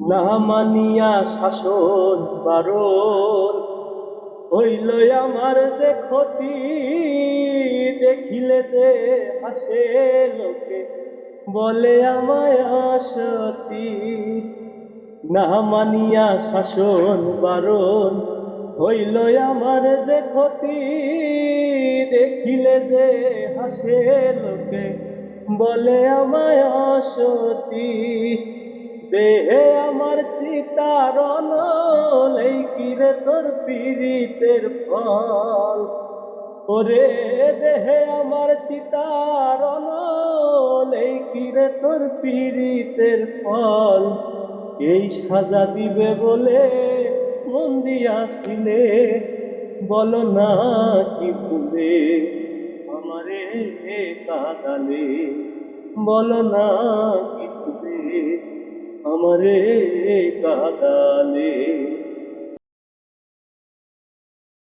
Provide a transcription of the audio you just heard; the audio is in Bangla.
না মানিয়া শাসন বারণ। হইল আমার যে ক্ষতি, দেখিলে যে হাসে লোকে। বলে আমায় আসতি। না মানিয়া শাসন বারণ। হইল আমার যে ক্ষতি, দেখিলে যে হাসে লোকে। বলে আমায় আসতি। দেহে আমার চিতারণ এই কিরে তোর পীড়িতের ফল? ওরে দেহে আমার চিতারণ এই কিরে তোর পীড়িতের ফল? এই সাজা দিবে বলে মন দিয়াছিলে বলো না কি ভুলে আমারে কাদালে? বলো না কি ভুলে আমারে কাদালে